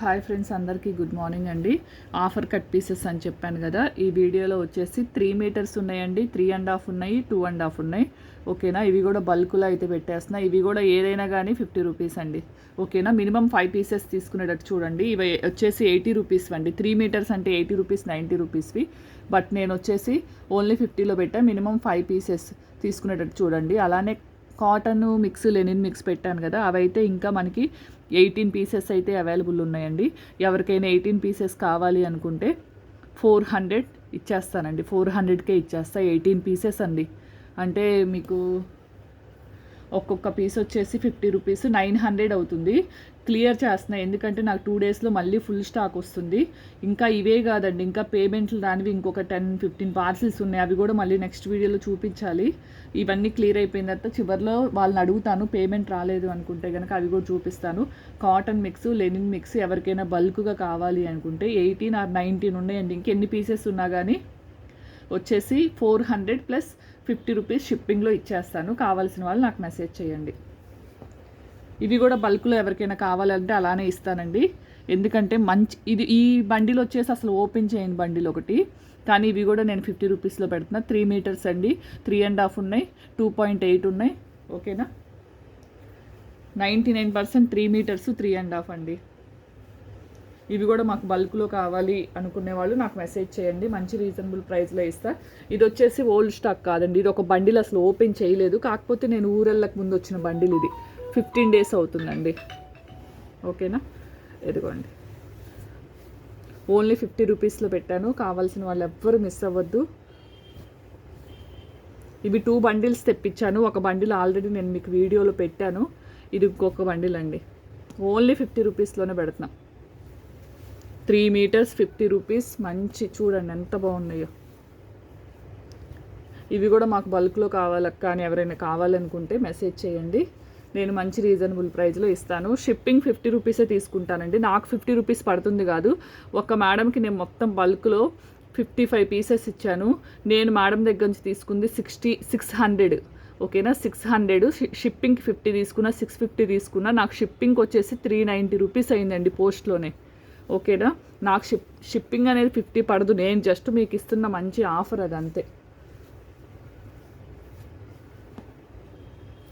Hi friends అందరికీ good morning అండి. Offer cut pieces అని చెప్పాను కదా ఈ వీడియోలో వచ్చేసి త్రీ మీటర్స్ ఉన్నాయండి. త్రీ అండ్ హాఫ్ ఉన్నాయి టూ అండ్ హాఫ్ ఉన్నాయి. ఓకేనా? ఇవి కూడా బల్క్లో అయితే పెట్టేస్తున్నా. ఇవి కూడా ఏదైనా కానీ ఫిఫ్టీ రూపీస్ అండి. ఓకేనా? మినిమం ఫైవ్ పీసెస్ తీసుకునేటట్టు చూడండి. ఇవి వచ్చేసి ఎయిటీ రూపీస్ అండి. త్రీ మీటర్స్ అంటే ఎయిటీ రూపీస్ నైంటీ రూపీస్వి బట్ నేను వచ్చేసి ఓన్లీ ఫిఫ్టీలో పెట్టా. మినిమం ఫైవ్ పీసెస్ తీసుకునేటట్టు చూడండి. అలానే కాటన్ మిక్స్ లెనిన్ మిక్స్ పెట్టాను కదా అవైతే ఇంకా మనకి ఎయిటీన్ పీసెస్ అయితే అవైలబుల్ ఉన్నాయండి. ఎవరికైనా ఎయిటీన్ పీసెస్ కావాలి అనుకుంటే ఫోర్ హండ్రెడ్ ఇచ్చేస్తానండి. ఫోర్ హండ్రెడ్కే ఇచ్చేస్తా. ఎయిటీన్ పీసెస్ అండి. అంటే మీకు ఒక్కొక్క పీస్ వచ్చేసి ఫిఫ్టీ రూపీస్ నైన్ హండ్రెడ్ అవుతుంది. క్లియర్ చేస్తున్నాయి ఎందుకంటే నాకు టూ డేస్లో మళ్ళీ ఫుల్ స్టాక్ వస్తుంది. ఇంకా ఇవే కాదండి ఇంకా పేమెంట్లు దానివి ఇంకొక టెన్ ఫిఫ్టీన్ పార్సిల్స్ ఉన్నాయి అవి కూడా మళ్ళీ నెక్స్ట్ వీడియోలో చూపించాలి. ఇవన్నీ క్లియర్ అయిపోయిన తర్వాత చివరిలో వాళ్ళని అడుగుతాను పేమెంట్ రాలేదు అనుకుంటే కనుక అవి కూడా చూపిస్తాను. కాటన్ మిక్స్ లెనిన్ మిక్స్ ఎవరికైనా బల్క్గా కావాలి అనుకుంటే ఎయిటీన్ ఆర్ నైన్టీన్ ఉన్నాయండి ఇంకెన్ని పీసెస్ ఉన్నా కానీ వచ్చేసి four hundred plus fifty rupees షిప్పింగ్లో ఇచ్చేస్తాను. కావాల్సిన వాళ్ళు నాకు మెసేజ్ చేయండి. ఇవి కూడా బల్క్లో ఎవరికైనా కావాలంటే అలానే ఇస్తానండి. ఎందుకంటే మంచి ఇది ఈ బండిలు వచ్చేసి అసలు ఓపెన్ చేయని బండిలు ఒకటి. కానీ ఇవి కూడా నేను ఫిఫ్టీ రూపీస్లో పెడుతున్నా. త్రీ మీటర్స్ అండి. త్రీ అండ్ హాఫ్ ఉన్నాయి. టూ పాయింట్ ఎయిట్ ఉన్నాయి. ఓకేనా? Ninety nine percent three meters three and half అండి. ఇవి కూడా మాకు బల్క్లో కావాలి అనుకునే వాళ్ళు నాకు మెసేజ్ చేయండి. మంచి రీజనబుల్ ప్రైస్లో ఇస్తా. ఇది వచ్చేసి ఓల్డ్ స్టాక్ కాదండి. ఇది ఒక బండిల్ అసలు ఓపెన్ చేయలేదు. కాకపోతే నేను ఊరెళ్ళకు ముందు వచ్చిన బండిల్ ఇది. ఫిఫ్టీన్ డేస్ అవుతుందండి. ఓకేనా? ఎదుగోండి ఓన్లీ ఫిఫ్టీ రూపీస్లో పెట్టాను. కావాల్సిన వాళ్ళు ఎవ్వరు మిస్ అవ్వద్దు. ఇవి టూ బండిల్స్ తెప్పించాను. ఒక బండిల్ ఆల్రెడీ నేను మీకు వీడియోలో పెట్టాను. ఇది ఇంకొక బండిల్ అండి ఓన్లీ ఫిఫ్టీ రూపీస్లోనే పెడుతున్నా. Three meters fifty rupees. మంచి చూడండి ఎంత బాగున్నాయో. ఇవి కూడా మాకు బల్క్లో కావాలక్క అని ఎవరైనా కావాలనుకుంటే మెసేజ్ చేయండి. నేను మంచి రీజనబుల్ ప్రైస్లో ఇస్తాను. షిప్పింగ్ ఫిఫ్టీ రూపీసే తీసుకుంటానండి. నాకు ఫిఫ్టీ రూపీస్ పడుతుంది కాదు. ఒక మేడంకి నేను మొత్తం బల్క్లో ఫిఫ్టీ ఫైవ్ పీసెస్ ఇచ్చాను. నేను మేడం దగ్గర నుంచి తీసుకుంది సిక్స్టీ సిక్స్ హండ్రెడ్. ఓకేనా? Six hundred. షిప్పింగ్కి ఫిఫ్టీ తీసుకున్నా సిక్స్ ఫిఫ్టీ తీసుకున్నా నాకు షిప్పింగ్ వచ్చేసి త్రీ నైంటీ రూపీస్ అయిందండి పోస్ట్లోనే. ఓకేనా? నాకు షిప్ షిప్పింగ్ అనేది ఫిఫ్టీ పడదు. నేను జస్ట్ మీకు ఇస్తున్న మంచి ఆఫర్ అది అంతే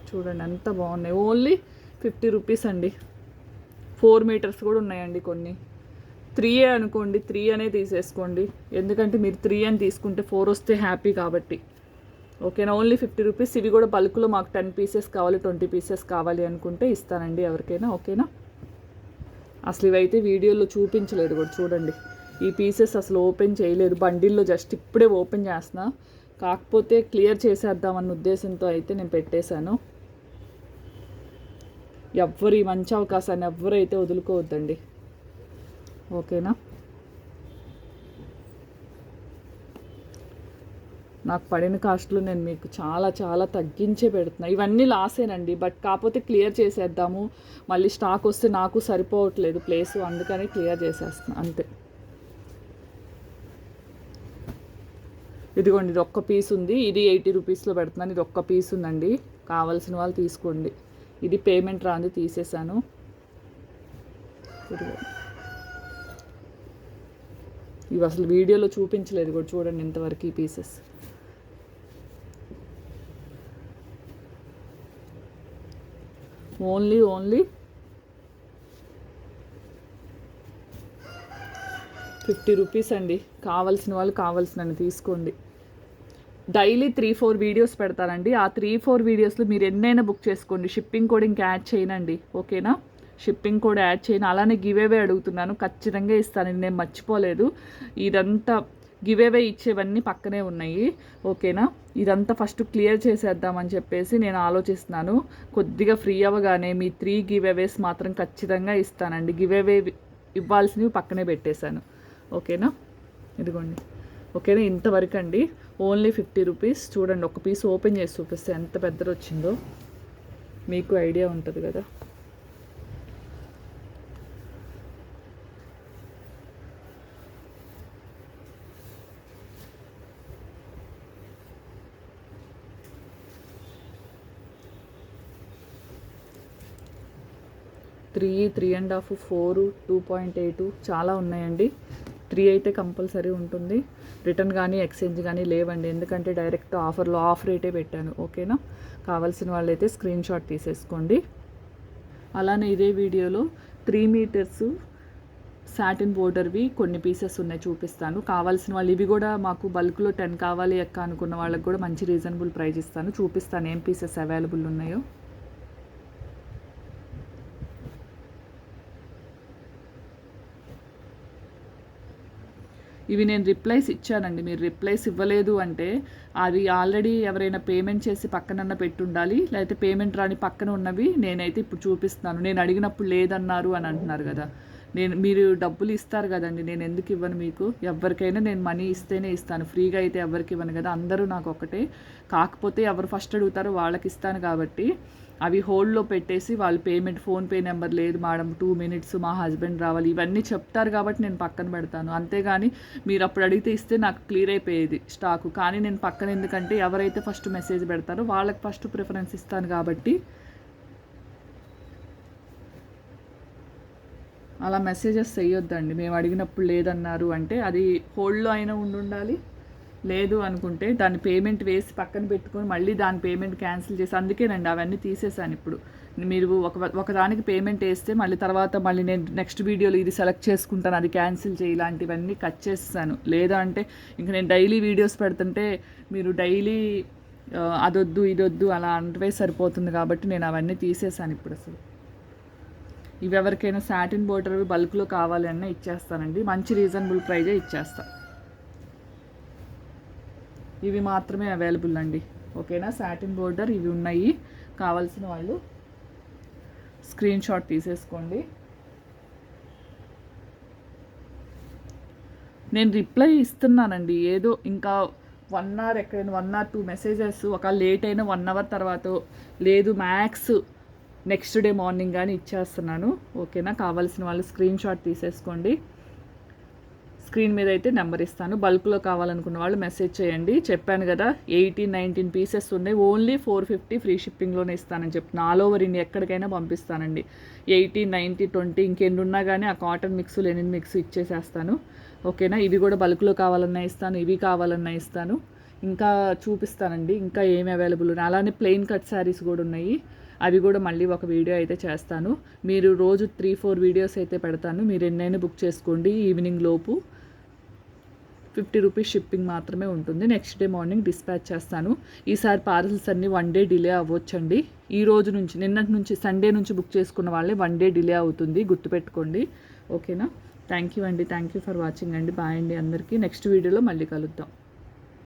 చూడండి ఎంత బాగున్నాయి. ఓన్లీ ఫిఫ్టీ రూపీస్ అండి. ఫోర్ మీటర్స్ కూడా ఉన్నాయండి కొన్ని. త్రీ అనుకోండి త్రీ అనే తీసేసుకోండి. ఎందుకంటే మీరు త్రీ అని తీసుకుంటే ఫోర్ వస్తే హ్యాపీ కాబట్టి. ఓకేనా? Only fifty rupees. ఇవి కూడా బల్క్లో మాకు టెన్ పీసెస్ కావాలి ట్వంటీ పీసెస్ కావాలి అనుకుంటే ఇస్తానండి ఎవరికైనా. ఓకేనా? అసలు ఇవైతే వీడియోలో చూపించలేదు కూడా చూడండి. ఈ పీసెస్ అసలు ఓపెన్ చేయలేదు. బండిల్లో జస్ట్ ఇప్పుడే ఓపెన్ చేస్తున్నా. కాకపోతే క్లియర్ చేసేద్దామన్న ఉద్దేశంతో అయితే నేను పెట్టేశాను. ఎవ్వరు ఈ మంచి అవకాశాన్ని ఎవ్వరు అయితే వదులుకోవద్దండి. ఓకేనా? నాకు పడిన కాస్ట్లు నేను మీకు చాలా చాలా తగ్గించే పెడుతున్నా. ఇవన్నీ లాసేనండి బట్ కాకపోతే క్లియర్ చేసేద్దాము. మళ్ళీ స్టాక్ వస్తే నాకు సరిపోవట్లేదు ప్లేస్ అందుకని క్లియర్ చేసేస్తున్నా. అంతే. ఇదిగోండి ఇది ఒక్క పీస్ ఉంది. ఇది ఎయిటీ రూపీస్లో పెడుతున్నాను. ఇది ఒక్క పీస్ ఉందండి. కావాల్సిన వాళ్ళు తీసుకోండి. ఇది పేమెంట్ రాంది తీసేసాను ఇవి అసలు వీడియోలో చూపించలేదు కూడా చూడండి ఇంతవరకు ఈ pieces only only fifty rupees అండి. కావాల్సిన వాళ్ళు కావాల్సినవి తీసుకోండి. డైలీ త్రీ ఫోర్ వీడియోస్ పెడతానండి ఆ త్రీ ఫోర్ వీడియోస్లో మీరు ఎన్నైనా బుక్ చేసుకోండి. షిప్పింగ్ కూడా ఇంకా యాడ్ చేయనండి. ఓకేనా? షిప్పింగ్ కూడా యాడ్ చేయను. అలానే గివేవే అడుగుతున్నాను. ఖచ్చితంగా ఇస్తానండి నేను మర్చిపోలేదు. ఇదంతా గివేవే ఇచ్చేవన్నీ పక్కనే ఉన్నాయి. ఓకేనా? ఇదంతా ఫస్ట్ క్లియర్ చేసేద్దామని చెప్పేసి నేను ఆలోచిస్తున్నాను. కొద్దిగా ఫ్రీ అవ్వగానే మీ త్రీ గివేవేస్ మాత్రం ఖచ్చితంగా ఇస్తానండి. గివ్ అవే ఇవ్వాల్సినవి పక్కనే పెట్టేశాను. ఓకేనా? ఇదిగోండి. ఓకేనా? ఇంతవరకు అండి ఓన్లీ ఫిఫ్టీ రూపీస్. చూడండి ఒక పీస్ ఓపెన్ చేసి చూపిస్తే ఎంత పెద్దది వచ్చిందో మీకు ఐడియా ఉంటుంది కదా? Three three and half four two point eight చాలా ఉన్నాయండి. త్రీ అయితే కంపల్సరీ ఉంటుంది. రిటర్న్ కానీ ఎక్స్చేంజ్ కానీ లేవండి. ఎందుకంటే డైరెక్ట్ ఆఫర్లో ఆఫ్ రేటే పెట్టాను. ఓకేనా? కావాల్సిన వాళ్ళైతే స్క్రీన్ షాట్ తీసేసుకోండి. అలానే ఇదే వీడియోలో త్రీ మీటర్స్ సాటిన్ బోర్డర్వి కొన్ని పీసెస్ ఉన్నాయి చూపిస్తాను. కావాల్సిన వాళ్ళు ఇవి కూడా మాకు బల్క్లో టెన్ కావాలి ఎక్క అనుకున్న వాళ్ళకి కూడా మంచి రీజనబుల్ ప్రైస్ ఇస్తాను. చూపిస్తాను ఏం పీసెస్ అవైలబుల్ ఉన్నాయో. ఇవి నేను రిప్లైస్ ఇచ్చానండి. మీరు రిప్లైస్ ఇవ్వలేదు అంటే అది ఆల్రెడీ ఎవరైనా పేమెంట్ చేసి పక్కనన్న పెట్టుండాలి. లేకపోతే పేమెంట్ రాని పక్కన ఉన్నవి నేనైతే ఇప్పుడు చూపిస్తున్నాను. నేను అడిగినప్పుడు లేదన్నారు అని అంటున్నారు కదా. నేను మీరు డబ్బులు ఇస్తారు కదండి నేను ఎందుకు ఇవ్వను మీకు? ఎవరికైనా నేను మనీ ఇస్తేనే ఇస్తాను. ఫ్రీగా అయితే ఎవరికి ఇవ్వను కదా. అందరూ నాకు ఒకటే. కాకపోతే ఎవరు ఫస్ట్ అడుగుతారో వాళ్ళకి ఇస్తాను కాబట్టి అవి హోల్డ్లో పెట్టేసి వాళ్ళు పేమెంట్ ఫోన్పే నెంబర్ లేదు మేడం టూ మినిట్స్ మా హస్బెండ్ రావాలి. ఇవన్నీ చెప్తారు కాబట్టి నేను పక్కన పెడతాను. అంతేగాని మీరు అప్పుడు అడిగితే ఇస్తే నాకు క్లియర్ అయిపోయేది స్టాకు. కానీ నేను పక్కన ఎందుకంటే ఎవరైతే ఫస్ట్ మెసేజ్ పెడతారో వాళ్ళకి ఫస్ట్ ప్రిఫరెన్స్ ఇస్తాను కాబట్టి అలా మెసేజెస్ చేయొద్దండి మేము అడిగినప్పుడు లేదన్నారు అంటే అది హోల్డ్లో అయినా ఉండాలి లేదు అనుకుంటే దాని పేమెంట్ వేసి పక్కన పెట్టుకొని మళ్ళీ దాని పేమెంట్ క్యాన్సిల్ చేసి అందుకేనండి అవన్నీ తీసేసాను ఇప్పుడు. మీరు ఒక ఒకదానికి పేమెంట్ వేస్తే మళ్ళీ తర్వాత మళ్ళీ నేను నెక్స్ట్ వీడియోలో ఇది సెలెక్ట్ చేసుకుంటాను అది క్యాన్సిల్ చేయి ఇలాంటివన్నీ కట్ చేస్తాను లేదా అంటే ఇంక నేను డైలీ వీడియోస్ పెడుతుంటే మీరు డైలీ అదొద్దు ఇదొద్దు అలా అంటే సరిపోతుంది కాబట్టి నేను అవన్నీ తీసేసాను ఇప్పుడు అసలు. ఇవి ఎవరికైనా సాటిన్ బోర్డర్ బల్క్లో కావాలి ఇచ్చేస్తానండి. మంచి రీజనబుల్ ప్రైజే ఇచ్చేస్తాను ఇవి మాత్రమే అవైలబుల్ అండి. ఓకేనా? సాటిన్ బోర్డర్ ఇవి ఉన్నాయి. కావాల్సిన వాళ్ళు స్క్రీన్ షాట్ తీసేసుకోండి. నేను రిప్లై ఇస్తున్నానండి. ఏదో ఇంకా వన్ అవర్ ఎక్కడైనా వన్ ఆర్ టూ మెసేజెస్ ఒక లేట్ అయిన వన్ అవర్ తర్వాత లేదు మ్యాక్స్ నెక్స్ట్ డే మార్నింగ్ కానీ ఇచ్చేస్తున్నాను. ఓకేనా? కావాల్సిన వాళ్ళు స్క్రీన్ షాట్ తీసేసుకోండి. స్క్రీన్ మీద అయితే నెంబర్ ఇస్తాను. బల్క్లో కావాలనుకున్న వాళ్ళు మెసేజ్ చేయండి. చెప్పాను కదా ఎయిటీన్ నైన్టీన్ పీసెస్ ఉన్నాయి. ఓన్లీ ఫోర్ ఫిఫ్టీ ఫ్రీ షిప్పింగ్లోనే ఇస్తానని చెప్తున్నాను ఆల్ ఓవర్ ఇండియా ఎక్కడికైనా పంపిస్తానండి. ఎయిటీన్ నైంటీ ట్వంటీ ఇంకెన్ని ఉన్నా కానీ ఆ కాటన్ మిక్స్ లెనిన్ మిక్స్ ఇచ్చేసేస్తాను. ఓకేనా? ఇవి కూడా బల్క్లో కావాలన్నా ఇస్తాను. ఇవి కావాలన్నా ఇస్తాను. ఇంకా చూపిస్తానండి. ఇంకా ఏమి అవైలబుల్ ఉన్నాయి. అలానే ప్లెయిన్ కట్ శారీస్ కూడా ఉన్నాయి. అవి కూడా మళ్ళీ ఒక వీడియో అయితే చేస్తాను. మీరు రోజు త్రీ ఫోర్ వీడియోస్ అయితే పెడతాను. మీరు ఎన్నైనా బుక్ చేసుకోండి ఈవినింగ్ లోపు. ఫిఫ్టీ రూపీస్ షిప్పింగ్ మాత్రమే ఉంటుంది. నెక్స్ట్ డే మార్నింగ్ డిస్పాచ్ చేస్తాను. ఈసారి పార్సల్స్ అన్నీ వన్ డే డిలే అవ్వచ్చండి. ఈ రోజు నుంచి నిన్నటి నుంచి సండే నుంచి బుక్ చేసుకున్న వాళ్ళే వన్ డే డిలే అవుతుంది. గుర్తుపెట్టుకోండి. ఓకేనా థ్యాంక్ యూ అండి. థ్యాంక్ యూ ఫర్ వాచింగ్ అండి. బాయ్ అండి అందరికీ. నెక్స్ట్ వీడియోలో మళ్ళీ కలుద్దాం.